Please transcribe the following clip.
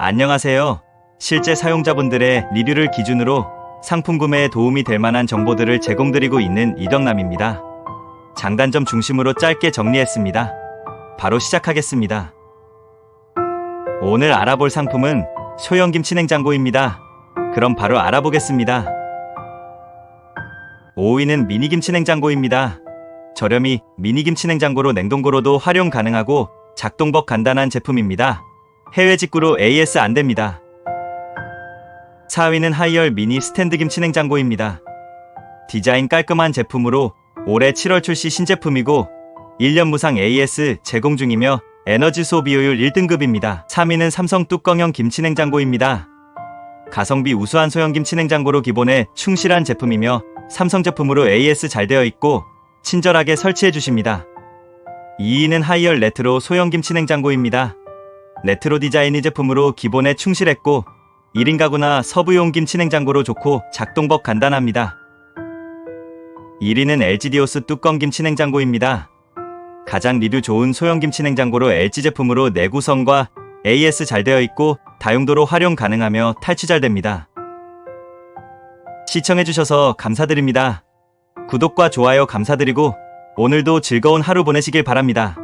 안녕하세요. 실제 사용자분들의 리뷰를 기준으로 상품 구매에 도움이 될 만한 정보들을 제공드리고 있는 이덕남입니다. 장단점 중심으로 짧게 정리했습니다. 바로 시작하겠습니다. 오늘 알아볼 상품은 소형 김치 냉장고입니다. 그럼 바로 알아보겠습니다. 5위는 미니김치 냉장고입니다. 저렴이 미니김치 냉장고로 냉동고로도 활용 가능하고 작동법 간단한 제품입니다. 해외 직구로 AS 안 됩니다. 4위는 하이얼 미니 스탠드 김치 냉장고입니다. 디자인 깔끔한 제품으로 올해 7월 출시 신제품이고 1년 무상 AS 제공 중이며 에너지 소비효율 1등급입니다. 3위는 삼성 뚜껑형 김치냉장고입니다. 가성비 우수한 소형 김치냉장고로 기본에 충실한 제품이며 삼성 제품으로 AS 잘 되어 있고 친절하게 설치해 주십니다. 2위는 하이얼 레트로 소형 김치냉장고입니다. 레트로 디자인이 제품으로 기본에 충실했고 1인 가구나 서부용 김치냉장고로 좋고 작동법 간단합니다. 1위는 LG 디오스 뚜껑 김치냉장고입니다. 가장 리뷰 좋은 소형 김치냉장고로 LG 제품으로 내구성과 AS 잘 되어 있고 다용도로 활용 가능하며 탈취 잘 됩니다. 시청해주셔서 감사드립니다. 구독과 좋아요 감사드리고 오늘도 즐거운 하루 보내시길 바랍니다.